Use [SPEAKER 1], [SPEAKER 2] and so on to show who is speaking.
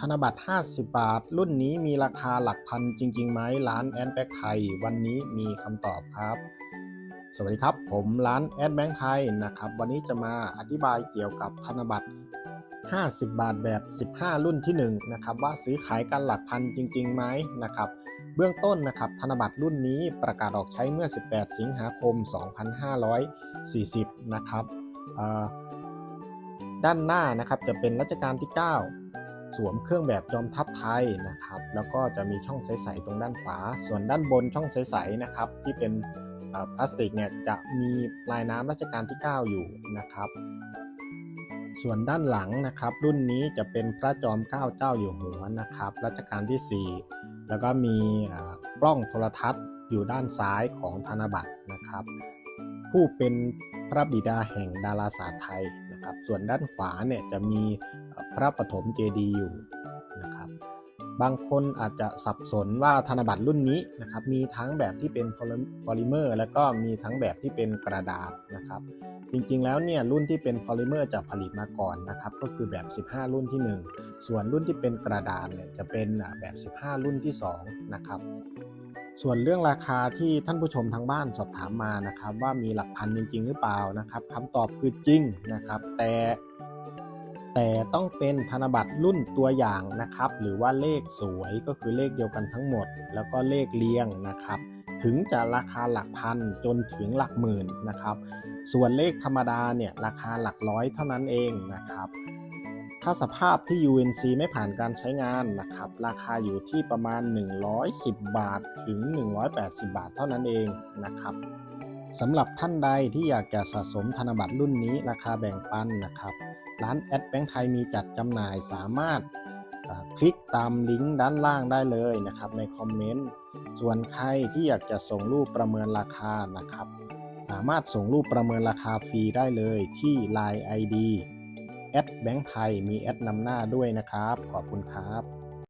[SPEAKER 1] ธนบัตร 50 บาท รุ่นนี้มีราคาหลักพันจริงๆไหมร้านแอนแบงค์ไทย วันนี้มีคำตอบครับ สวัสดีครับ ผมร้านแอดแบงค์ไทยนะครับ วันนี้จะมาอธิบายเกี่ยวกับธนบัตร 50 บาทแบบ 15 รุ่นที่1นะครับว่าซื้อขายกันหลักพันจริงๆไหมนะครับเบื้องต้นนะครับธนบัตรรุ่นนี้ประกาศออกใช้เมื่อ 18 สิงหาคม 2540 นะครับ ด้านหน้านะครับจะเป็นรัชกาลที่ 9 สวมเครื่องแบบจอมทัพไทยนะครับ แล้วก็จะมีช่องใสๆตรงด้านขวา ส่วนด้านบนช่องใสๆนะครับ ที่เป็นพลาสติกเนี่ยจะมีลายน้ำรัชกาลที่ 9 อยู่นะครับ ส่วนด้านหลังนะครับ รุ่นนี้จะเป็นพระจอมเกล้าเจ้าอยู่หัวนะครับรัชกาลที่ 4 แล้วก็มีกล้องโทรทัศน์อยู่ด้านซ้ายของธนบัตรนะครับ ผู้เป็นพระบิดาแห่งดาราศาสตร์ไทย นะครับ ส่วนด้านขวาเนี่ยจะมีพระปฐมเจดีย์อยู่นะครับ บางคนอาจจะสับสนว่าธนบัตรรุ่นนี้นะครับ มีทั้งแบบที่เป็นพอลิเมอร์ แล้วก็มีทั้งแบบที่เป็นกระดาษนะครับ จริงๆแล้วเนี่ยรุ่นที่เป็นพอลิเมอร์จะผลิตมาก่อนนะครับ ก็คือแบบ 15 รุ่นที่ 1 ส่วนรุ่นที่เป็นกระดาษเนี่ยจะเป็นแบบ 15 รุ่นที่2นะครับ ส่วนเรื่องราคาที่ท่านผู้ชมทางบ้านสอบถามมานะครับ ว่ามีหลักพันจริง ๆ หรือเปล่านะครับคำตอบคือจริงนะครับ แต่แต่ต้องเป็นธนบัตรรุ่นตัวอย่างนะครับ หรือว่าเลขสวยก็คือเลขเดียวกันทั้งหมด แล้วก็เลขเรียงนะครับ ถึงจะราคาหลักพันจนถึงหลักหมื่นนะครับ ส่วนเลขธรรมดาเนี่ยราคาหลักร้อยเท่านั้นเองนะครับ ถ้าสภาพที่ UNC ไม่ผ่านการใช้งานนะครับ ราคาอยู่ที่ประมาณ 110 บาทถึง 180 บาทเท่านั้นเองนะครับสำหรับท่านใดที่อยากจะสะสมธนบัตรรุ่นนี้ราคาแบ่งปันนะครับ ร้านแอดแบงค์ไทยมีจัดจำหน่ายสามารถคลิกตามลิงก์ด้านล่างได้เลยนะครับในคอมเมนต์ ส่วนใครที่อยากจะส่งรูปประเมินราคานะครับ สามารถส่งรูปประเมินราคาฟรีได้เลยที่ Line ID แอดแบงค์ไทยมีแอดนำหน้าด้วยนะครับ ขอบคุณครับ